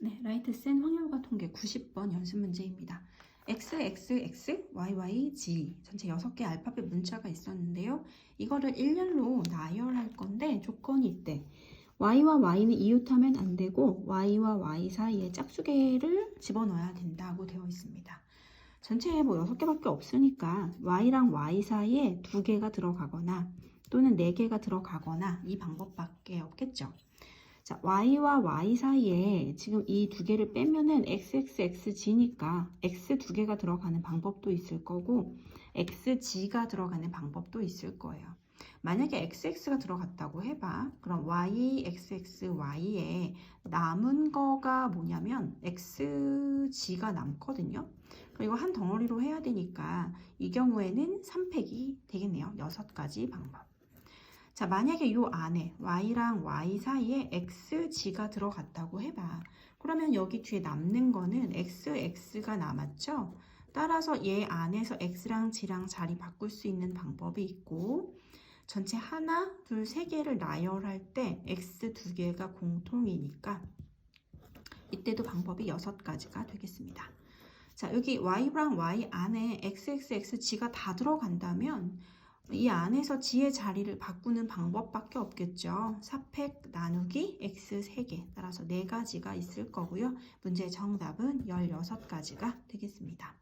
네, 라이트 센 확률과 통계 90번 연습 문제입니다. x, x, x, y, y, z 전체 6개 알파벳 문자가 있었는데요. 이거를 일렬로 나열할 건데 조건이 있대. y와 y는 이웃하면 안 되고 y와 y 사이에 짝수개를 집어넣어야 된다고 되어 있습니다. 전체에 뭐 6개밖에 없으니까 y랑 y 사이에 2개가 들어가거나 또는 4개가 들어가거나 이 방법밖에 없겠죠. 자, y와 y 사이에 지금 이 두 개를 빼면은 xxxg니까 x 두 개가 들어가는 방법도 있을 거고 xg가 들어가는 방법도 있을 거예요. 만약에 xx가 들어갔다고 해봐. 그럼 y, xx, y에 남은 거가 뭐냐면 xg가 남거든요. 그리고 한 덩어리로 해야 되니까 이 경우에는 3팩이 되겠네요. 여섯 가지 방법. 자, 만약에 요 안에 y랑 y 사이에 xg가 들어갔다고 해봐. 그러면 여기 뒤에 남는 거는 xx가 남았죠? 따라서 얘 안에서 x랑 g랑 자리 바꿀 수 있는 방법이 있고 전체 하나, 둘, 세 개를 나열할 때 x 두 개가 공통이니까 이때도 방법이 여섯 가지가 되겠습니다. 자, 여기 y랑 y 안에 xxxg가 다 들어간다면 이 안에서 g의 자리를 바꾸는 방법밖에 없겠죠. 4팩 나누기 x 3개 따라서 4가지가 있을 거고요. 문제의 정답은 16가지가 되겠습니다.